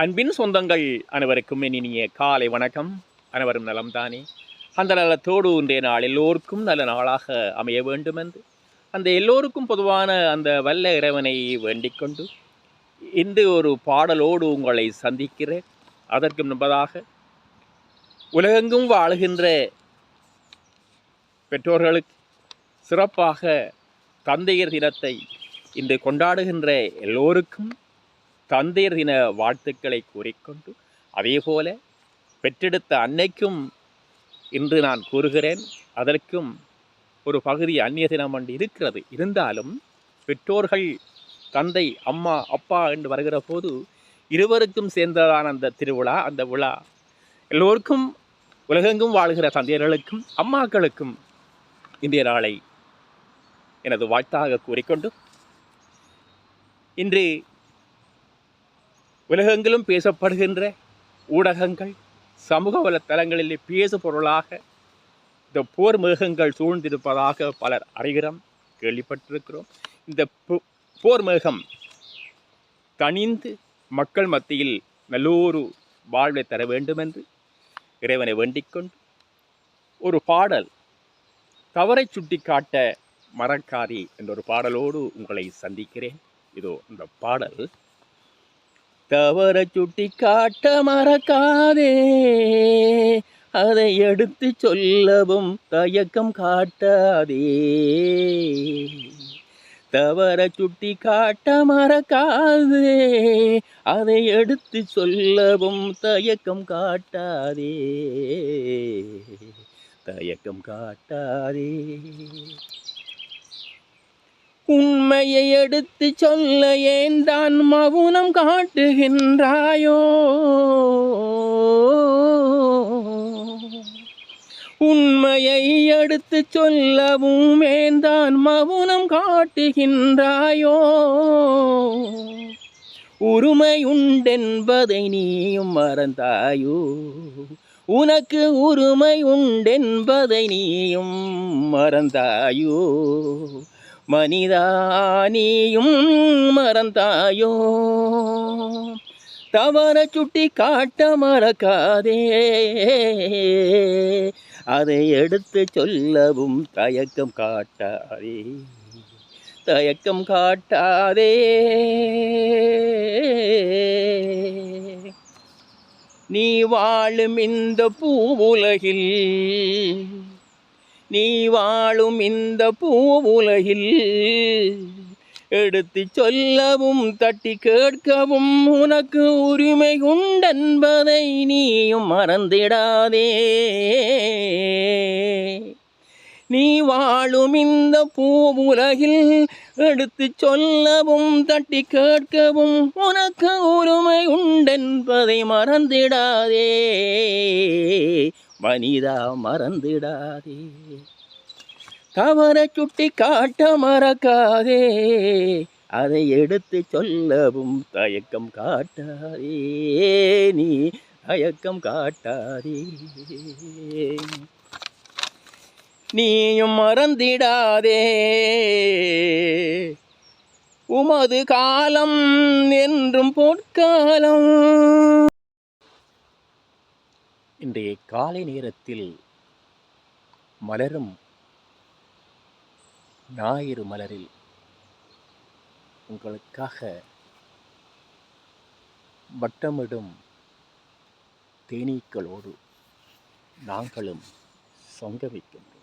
அன்பின் சொந்தங்கள் அனைவருக்கும் இனிய காலை வணக்கம். அனைவரும் நலம்தானே? அந்த நலத்தோடு இன்றைய நாள் எல்லோருக்கும் நல்ல நாளாக அமைய வேண்டும் என்று அந்த எல்லோருக்கும் பொதுவான அந்த வல்ல இறைவனை வேண்டிக் கொண்டு ஒரு பாடலோடு உங்களை சந்திக்கிறேன். அதற்கு முன்பதாக உலகெங்கும் வாழுகின்ற பெற்றோர்களுக்கு சிறப்பாக தந்தையர் தினத்தை இன்று கொண்டாடுகின்ற எல்லோருக்கும் தந்தையர் தின வாழ்த்துக்களை கூறிக்கொண்டு அதேபோல பெற்றெடுத்த அன்னைக்கும் இன்று நான் கூறுகிறேன் அதற்கும் ஒரு பகுதி அந்நிய தினம் என்று இருக்கிறது. இருந்தாலும் பெற்றோர்கள் தந்தை அம்மா அப்பா என்று வருகிற போது இருவருக்கும் சேர்ந்ததான அந்த திருவிழா அந்த விழா எல்லோருக்கும் உலகெங்கும் வாழ்கிற தந்தையர்களுக்கும் அம்மாக்களுக்கும் இந்திய நாளை எனது வாழ்த்தாக கூறிக்கொண்டு இன்று உலகெங்கிலும் பேசப்படுகின்ற ஊடகங்கள் சமூக வலைத்தளங்களிலே பேசு பொருளாக இந்த போர் மேகங்கள் சூழ்ந்திருப்பதாக பலர் அறிகிறோம் கேள்விப்பட்டிருக்கிறோம். இந்த போ- போர் மேகம் தணிந்து மக்கள் மத்தியில் நல்லோரு வாழ்வை தர வேண்டும் என்று இறைவனை வேண்டிக்கொண்டு ஒரு பாடல் தவறை சுட்டிக்காட்ட மரக்காரி என்ற ஒரு பாடலோடு உங்களை சந்திக்கிறேன். இதோ இந்த பாடல். தவற சுட்டி காட்ட மறக்காதே. அதை எடுத்து சொல்லவும் தயக்கம் காட்டாதே. தவற சுட்டி காட்ட மறக்காதே. அதை எடுத்து சொல்லவும் தயக்கம் காட்டாதே. தயக்கம் காட்டாதே. உண்மையை எடுத்து சொல்ல ஏன் தான் மவுனம் காட்டுகின்றாயோ? உண்மையை எடுத்து சொல்லவும் ஏன் தான் மவுனம் காட்டுகின்றாயோ? உரிமை உண்டென்பதை நீயும் மறந்தாயோ? உனக்கு உரிமை உண்டென்பதை நீயும் மறந்தாயோ? மனிதா நீயும் மறந்தாயோ? தவற சுட்டி காட்ட மறக்காதே. அதை எடுத்து சொல்லவும் தயக்கம் காட்டாதே. தயக்கம் காட்டாதே. நீ வாழும் இந்த பூவுலகில் நீ வாழும் இந்த பூவுலகில் எடுத்து சொல்லவும் தட்டி கேட்கவும் உனக்கு உரிமை உண்டென்பதை நீயும் மறந்திடாதே. நீ வாழும் இந்த பூவுலகில் எடுத்து சொல்லவும் தட்டி கேட்கவும் உனக்கு உரிமை உண்டென்பதை மறந்திடாதே. மனிதா மறந்துடாதே. தவற சுட்டி காட்ட மறக்காதே. அதை எடுத்து சொல்லவும் தயக்கம் காட்டாதே. நீ தயக்கம் காட்டாதே. நீயும் மறந்திடாதே. உமது காலம் என்றும் பொற்காலம். இன்றைய காலை நேரத்தில் மலரும் ஞாயிறு மலரில் உங்களுக்காக வட்டமிடும் தேனீக்களோடு நாங்களும் சொங்க வைக்கின்றோம்.